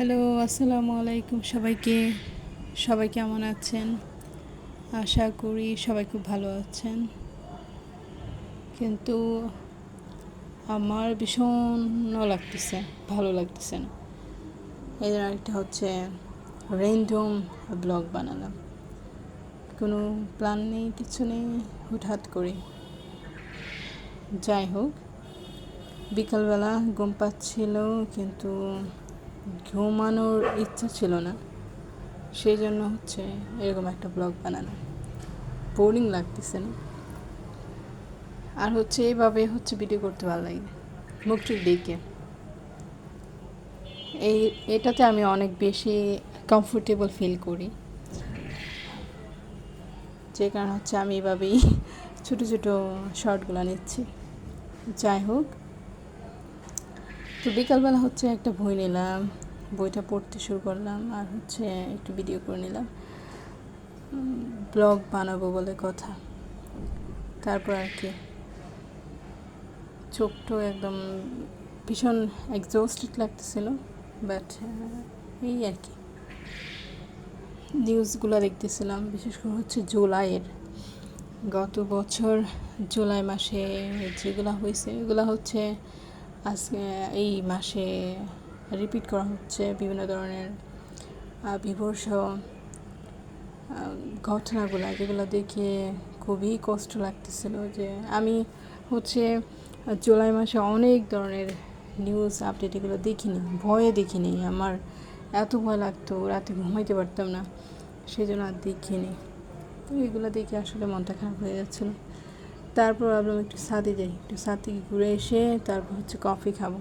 Hello, আসসালামু আলাইকুম সবাইকে। সবাই কেমন আছেন? আশা করি সবাই খুব ভালো আছেন। কিন্তু আমার ভীষণ লাগতেছে, ভালো লাগতেছে না। এর আরেকটা হচ্ছে রেন্ডম ব্লগ বানালাম। কোনো প্ল্যান নেই, কিছু নেই, হুটহাট করে। যাই হোক, বিকালবেলা ঘুম পাচ্ছিল, কিন্তু ঘুমানোর ইচ্ছা ছিল না। সেই জন্য হচ্ছে এরকম একটা ব্লগ বানানো। বোরিং লাগতেছে না। আর হচ্ছে এইভাবে হচ্ছে ভিডিও করতে ভালো লাগে মুখটুক দেখে এই, এটাতে আমি অনেক বেশি কমফোর্টেবল ফিল করি। যে কারণ হচ্ছে আমি এভাবেই ছোটো ছোটো শর্টগুলো নিচ্ছি। যাই হোক। তো বিকালবেলা হচ্ছে একটা বই নিলাম। বইটা পড়তে শুরু করলাম আর হচ্ছে একটু ভিডিও করে নিলাম। ব্লগ বানাবো বলে কথা। তারপর আর কি। চোখটো একদম ভীষণ এক্সস্টেড লাগতেছিল বাট এই আর কি। নিউজগুলো দেখতেছিলাম, বিশেষ করে হচ্ছে জুলাইয়ের। গত বছর জুলাই মাসে যেগুলো হয়েছে এগুলো হচ্ছে আজকে এই মাসে রিপিট করা হচ্ছে বিভিন্ন ধরনের বিভর্ষ ঘটনাগুলো যেগুলো দেখে খুবই কষ্ট লাগতেছিল যে আমি হচ্ছে জুলাই মাসে অনেক ধরনের নিউজ আপডেট এগুলো দেখিনি, ভয়ে দেখিনি, আমার এত ভয় লাগতো, রাতে ঘুমাইতে পারতাম না সেই জন্য আর দেখিনি। তো এগুলো দেখে আসলে মনটা খারাপ হয়ে যাচ্ছিল। তারপর ভাবলাম একটু সাদে যাই, একটু সাদ থেকে ঘুরে এসে তারপর হচ্ছে কফি খাব।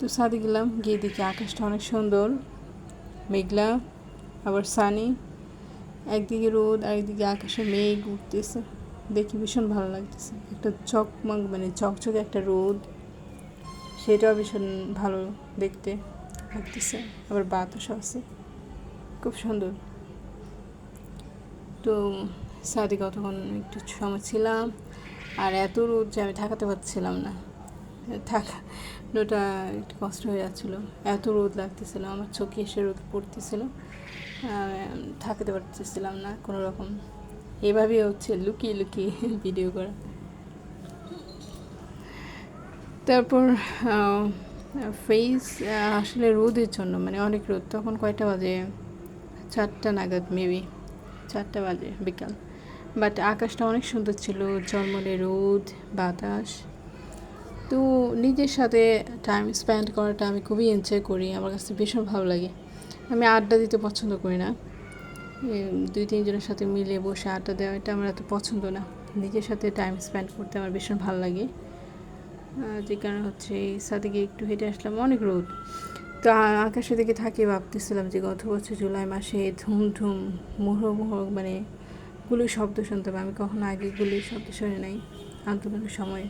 তো সাদে গেলাম, গিয়ে দেখি আকাশটা অনেক সুন্দর। মেঘলা, আবার সানি একদিকে রোদ, আরেকদিকে আকাশে মেঘ উঠতেছে। দেখি ভীষণ ভালো লাগতেছে। একটা চকমক মানে চকচকে একটা রোদ। সেটাও ভীষণ ভালো দেখতে লাগতেছে। আবার বাতাসও আছে। খুব সুন্দর। তো সাদে কতক্ষণ একটু সময় ছিলাম। আর এত রোদ যে আমি থাকাতে পারছিলাম না। থাকাটা একটু কষ্ট হয়ে যাচ্ছিল। এত রোদ লাগতেছিল, আমার চোখে এসে রোদ পড়তেছিল। থাকতে পারতেছিলাম না কোনো রকম এভাবেই হচ্ছে লুকিয়ে লুকিয়ে ভিডিও করা। তারপর ফেস আসলে রোদের জন্য মানে অনেক রোদ, তখন কয়টা বাজে? চারটা নাগাদ মেবি চারটা বাজে বিকাল। বাট আকাশটা অনেক সুন্দর ছিল জন্মলে রোদ, বাতাস। তো নিজের সাথে টাইম স্পেন্ড করাটা আমি খুবই এনজয় করি, আমার কাছে ভীষণ ভালো লাগে। আমি আড্ডা দিতে পছন্দ করি না। দুই তিনজনের সাথে মিলে বসে আড্ডা দেওয়া, এটা আমার এত পছন্দ না। নিজের সাথে টাইম স্পেন্ড করতে আমার ভীষণ ভালো লাগে। যে কারণে হচ্ছে এই সাদিকে একটু হেঁটে আসলাম, অনেক রোদ। তো আকাশের দিকে থাকি ভাবতেছিলাম যে গত বছর জুলাই মাসে ধুম ধুম মুহুর্মুহ মানে গুলির শব্দ শুনতাম। আমি কখনো আগে গুলির শব্দ শুনে নাই, আন্দোলনের সময়।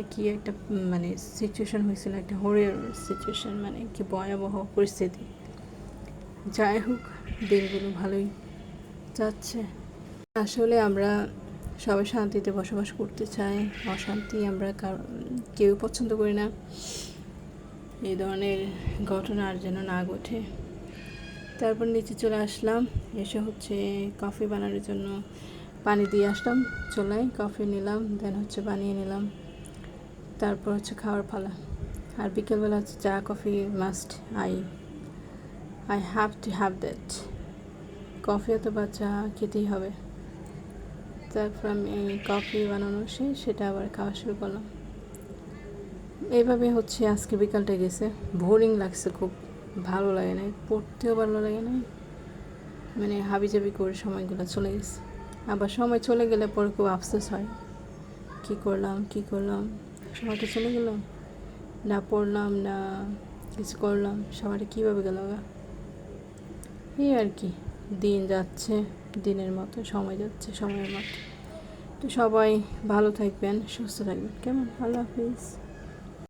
এটা কী একটা মানে সিচুয়েশন হয়েছিল, একটা হরিয়ার সিচুয়েশন মানে কি ভয়াবহ পরিস্থিতি। যাই হোক, দিনগুলো ভালোই যাচ্ছে। আসলে আমরা সবাই শান্তিতে বসবাস করতে চাই, অশান্তি আমরা কেউ পছন্দ করি না। এই ধরনের ঘটনা আর যেন না ঘটে। তারপর নিচে চলে আসলাম, এসে হচ্ছে কফি বানানোর জন্য পানি দিয়ে আসলাম চলাই কফি নিলাম দেন হচ্ছে বানিয়ে নিলাম। তারপর হচ্ছে খাওয়ার পালা। আর বিকেলবেলা হচ্ছে চা, coffee must I I have to have that coffee অথবা চা খেতেই হবে। তারপর আমি এই কফি বানানো শেষ, সেটা আবার খাওয়া শুরু করলাম। এইভাবে হচ্ছে আজকে বিকালটা গেছে। বোরিং লাগছে খুব, ভালো লাগে না পড়তেও ভালো লাগে না মানে হাবিজাবি করে সময়গুলো চলে গেছে। আবার সময় চলে গেলে পরে খুব আফসোস হয়। কি করলাম কি করলাম? সময়টা চলে গেল? না পড়লাম, না কিছু করলাম সবার কীভাবে গেল গা? এই আর কি, দিন যাচ্ছে, দিনের মতো, সময় যাচ্ছে, সময়ের মতো। তো সবাই ভালো থাকবেন, সুস্থ থাকবেন। কেমন? আল্লাহ হাফিজ।